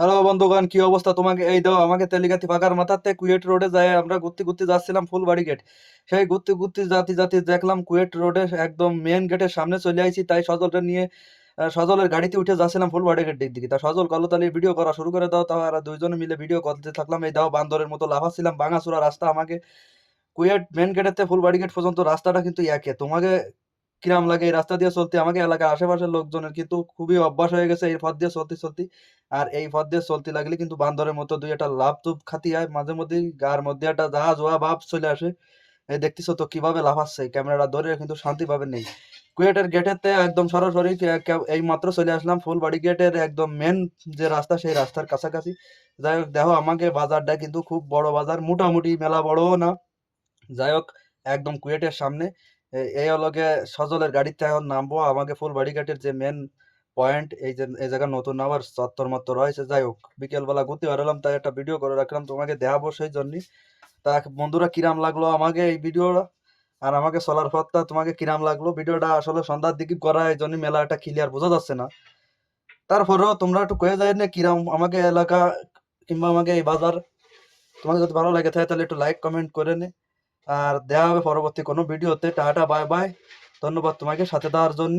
Hello বন্ধুগণ, কি অবস্থা তোমাকে? এই দাও, আমাকে তেলিগাতি ফাঁকার মাথাতে কুয়েট রোডে যায়, আমরা ঘুরতে ঘুরতে যাচ্ছিলাম ফুলবাড়ি গেট সেই ঘুরতে ঘুরতে যাতে যাতে দেখলাম কুয়েট রোডে একদম মেন গেটের সামনে চলে আইছি, তাই সজলটা নিয়ে সজলের গাড়িতে উঠে যাচ্ছিলাম ফুলবাড়ি গেটের দিকে তা সজল কল তাহলে ভিডিও করা শুরু করে দাও, তাও আর দুইজনে মিলে ভিডিও করতে থাকলাম। এই দাও, বান্দরের মতো লাফাচ্ছিলাম, ভাঙাচুরা রাস্তা আমাকে। কুয়েট মেন গেটের ফুলবাড়ি গেট পর্যন্ত রাস্তাটা কিন্তু একে। তোমাকে কিরাম লাগে এই রাস্তা দিয়ে চলতে? আমাকে এলাকার আশেপাশের লোকজনের কিন্তু খুবই অভ্যাস হয়ে গেছে এই পথ দিয়ে চলতে চলতে। আর এই পথ দিয়ে চলতে লাগলে কিন্তু বান্দরের মতো দুই একটা লাভ তুপ খাতি হয়। মাঝে মধ্যেই গার মধ্যে একটা জাহাজ হওয়া ভাব চলে আসে। এই দেখতেছো তো কীভাবে লাফাচ্ছে ক্যামেরাটা ধরে কিন্তু শান্তি পাবে নেই। কুয়েটের গেটেতে একদম সরাসরি এই মাত্র চলে আসলাম। ফুলবাড়ি গেটের একদম মেন যে রাস্তা, সেই রাস্তার কাছাকাছি। যাই হোক, দেখো, আমাকে বাজারটা কিন্তু খুব বড় বাজার। মোটামুটি মেলা বড়ও না। যাই হোক, একদম কুয়েটের সামনে। এই হলকে সজলের গাড়িতে এখন নামবো। আমাকে ফুলবাড়ি ঘাটের যে মেন পয়েন্ট এই যে, এই জায়গা নতুন আবার চত্বর মত্তর রয়েছে। যাই হোক, বিকেলবেলা ঘুরতে বেরোলাম, তাই একটা ভিডিও করে রাখলাম, তোমাকে দেখাবো সেই জন্যই তা বন্ধুরা, কিরাম লাগল আমাকে এই ভিডিওটা আর আমাকে চলার পথটা তোমাকে কিরাম লাগল? ভিডিওটা আসলে সন্ধ্যার দিকে করা, এই জন্য মেলা একটা ক্লিয়ার বোঝা যাচ্ছে না। তারপরেও তোমরা একটু কয়ে যায় না কিরাম আমাকে এলাকা কিংবা আমাকে এই বাজার। তোমাকে যদি ভালো লাগে তাহলে একটু লাইক কমেন্ট করে নে। আর দেখা হবে পরবর্তী কোনো ভিডিওতে টাটা বাই বাই। ধন্যবাদ তোমাকে সাথে দেওয়ার জন্য